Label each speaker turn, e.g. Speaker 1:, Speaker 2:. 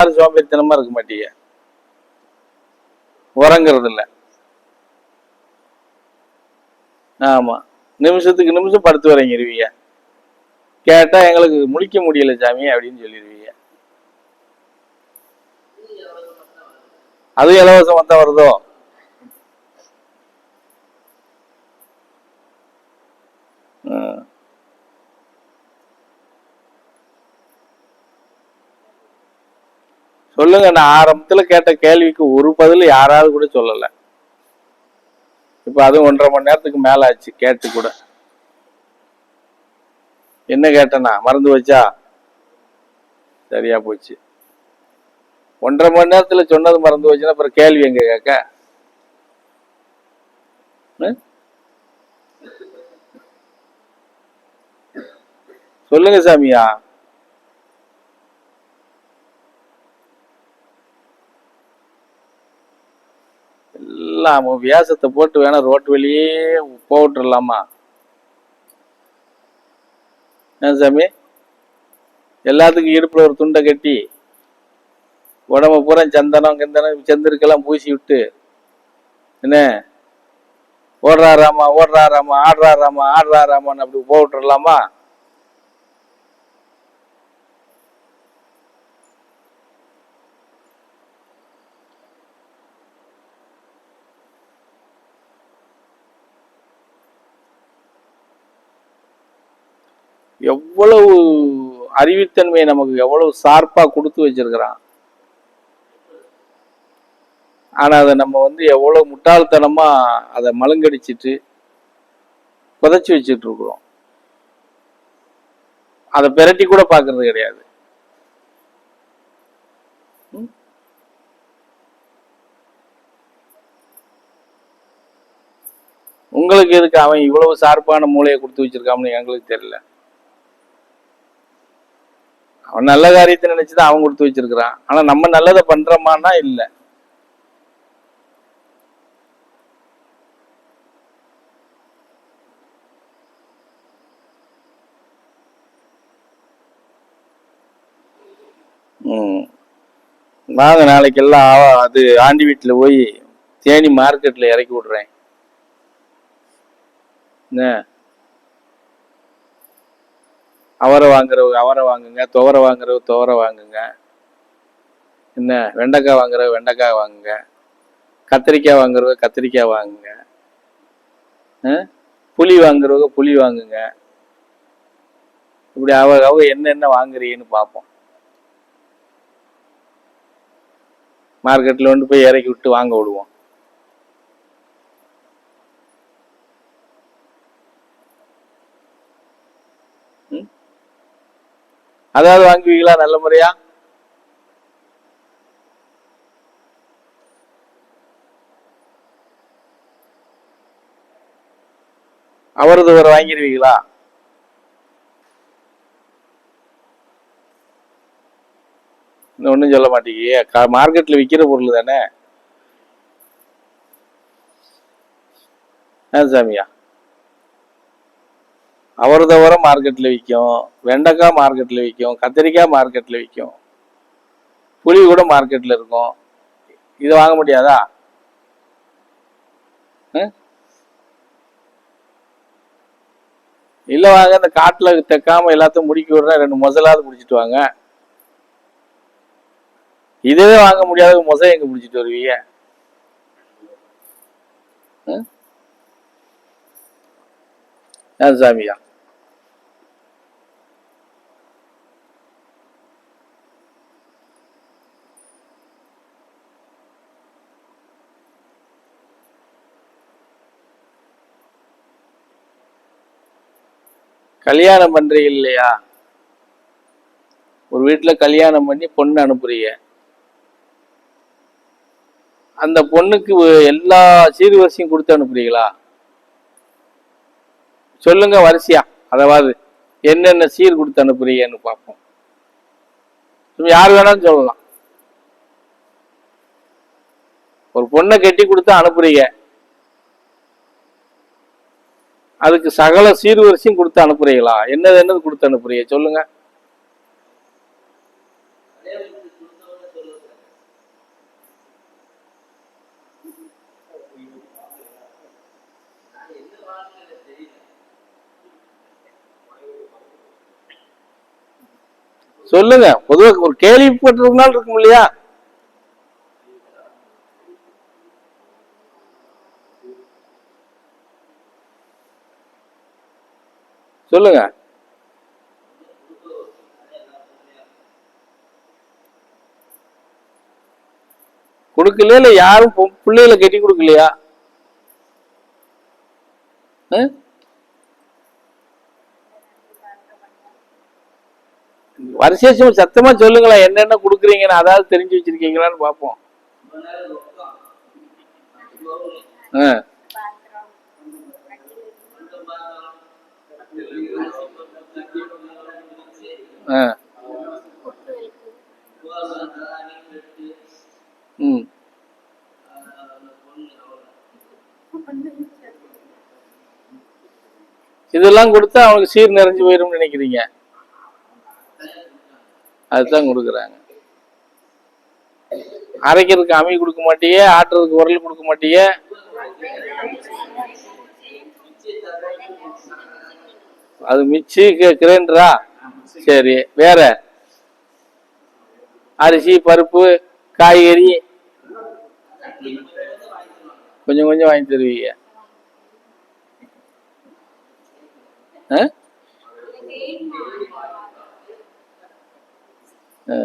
Speaker 1: யாரும் சோம்பேறித்தனமா இருக்க மாட்டீங்க? உறங்குறது இல்ல ஆமா. நிமிஷத்துக்கு நிமிஷம் படுத்து வரங்கிருவீங்க கேட்டா எங்களுக்கு முடிக்க முடியல சாமி அப்படின்னு சொல்லிடுவீங்க அது இலவசமா தான் வருதோ? ம். சொல்லுங்க நான் ஆரம்பத்துல கேட்ட கேள்விக்கு ஒரு பதில் யாராவது கூட சொல்லல. இப்ப அதுவும் ஒன்றரை மணி நேரத்துக்கு மேல ஆச்சு கேட்டு கூட. என்ன கேட்டனா மறந்து வச்சா சரியா போச்சு. ஒன்றரை மணி நேரத்துல சொன்னது மறந்து வச்சுன்னா அப்புறம் கேள்வி எங்க கேட்க? ம்? சொல்லுங்க சாமியா. எல்லாம் வியாசத்தை போட்டு வேணா ரோட்டு வெளியே போட்டுடலாமா என்ன சாமி? எல்லாத்துக்கும் இடுப்புல ஒரு துண்டை கட்டி உடம்ப பூரா சந்தனம் கிந்தனம் செந்திருக்கெல்லாம் பூசி விட்டு என்ன? ஓடுறாராமா ஓடுறாராமா ஆடுறாராமா ஆடுறாராமான்னு அப்படி போட்டுடலாமா எவ்வளவு அறிவுத்தன்மையை நமக்கு எவ்வளவு சார்பா கொடுத்து வச்சிருக்கிறான். ஆனா அதை நம்ம வந்து எவ்வளவு முட்டாள்தனமா அதை மழுங்கடிச்சிட்டு புதைச்சி வச்சுட்டு இருக்கிறோம். அதை பெரட்டி கூட பாக்குறது கிடையாது. உங்களுக்கு எதுக்கு அவன் இவ்வளவு சார்பான மூளையை கொடுத்து வச்சிருக்கான்னு எங்களுக்கு தெரியல. அவன் நல்ல காரியத்தை நினைச்சுதான் அவன் கொடுத்து வச்சிருக்கிறான். ஆனா நம்ம நல்லதை பண்றோமான்னா இல்ல. ம். வாங்க நாளைக்கெல்லாம் ஆ- அது ஆண்டி வீட்டில் போய் தேனி மார்க்கெட்டில் இறக்கி விடுறேன். என்ன? அவரை வாங்குறவங்க அவரை வாங்குங்க துவரை வாங்குறவங்க துவரை வாங்குங்க. என்ன? வெண்டைக்காய் வாங்குறவங்க வெண்டைக்காய் வாங்குங்க. கத்திரிக்காய் வாங்குறவங்க கத்திரிக்காய் வாங்குங்க. புளி வாங்குறவங்க புளி வாங்குங்க. இப்படி அவ அவ என்னென்ன வாங்குறீங்கன்னு பார்ப்போம். மார்க்கெட்டில் கொண்டு போய் இறக்கி விட்டு வாங்க விடுவோம். அதாவது வாங்குவீங்களா நல்ல முறையா? அவரது ஒரு வாங்கிடுவீங்களா இன்னும் ஒன்றும் சொல்ல மாட்டேங்க மார்க்கெட்ல விற்கிற பொருள் தானே? ஆ சாமியா. அவரது தவிர மார்க்கெட்டில் விற்கும் வெண்டைக்காய் மார்க்கெட்டில் விற்கும் கத்திரிக்காய் மார்க்கெட்டில் விற்கும் புளி கூட மார்க்கெட்டில் இருக்கும். இதை வாங்க முடியாதா? ஆ? வாங்க இந்த காட்டில் தைக்காம எல்லாத்தையும் முடிக்க விடுறா ரெண்டு முதலாவது பிடிச்சிட்டு வாங்க. இதுவே வாங்க முடியாத மொசை எங்க பிடிச்சிட்டு வருவீங்க? ம்? ஆ சாமியா? கல்யாணம் பண்றீங்க இல்லையா? ஒரு வீட்டுல கல்யாணம் பண்ணி பொண்ணு அனுப்புறீங்க. அந்த பொண்ணுக்கு எல்லா சீர்வரிசையும் கொடுத்து அனுப்புறீங்களா? சொல்லுங்க வரிசையா. அதாவது என்னென்ன சீர் கொடுத்து அனுப்புறீங்கன்னு பார்ப்போம். யார் வேணாலும் சொல்லலாம். ஒரு பொண்ணை கட்டி கொடுத்து அனுப்புறீங்க. அதுக்கு சகல சீர்வரிசையும் கொடுத்து அனுப்புறீங்களா? என்னது என்னது கொடுத்து அனுப்புறீங்க? சொல்லுங்க. சொல்லுங்க. பொதுவாக ஒரு கேள்விப்பட்டிருக்கனால இருக்கும் இல்லையா? சொல்லுங்க. கொடுக்கல இல்ல யாரும் பிள்ளைகளை கட்டி கொடுக்கலையா? ஆ? சத்தமா சொல்லுங்களேன் என்னென்ன கொடுக்குறீங்கன்னு அதாவது தெரிஞ்சு வச்சிருக்கீங்களான்னு பார்ப்போம். ஆ. ஆ. ம். இதெல்லாம் கொடுத்தா அவனுக்கு சீர் நிறைஞ்சு போயிடும் நினைக்கிறீங்க? அதுதான் கொடுக்குறாங்க. அரைக்கிறதுக்கு அமி கொடுக்க மாட்டியே ஆட்டுறதுக்கு உரல் கொடுக்க மாட்டியே? அது மிச்சி கிரைண்டரா சரி வேற அரிசி பருப்பு காய்கறி கொஞ்சம் கொஞ்சம் வாங்கி தருவீங்க ஆ? ஆ.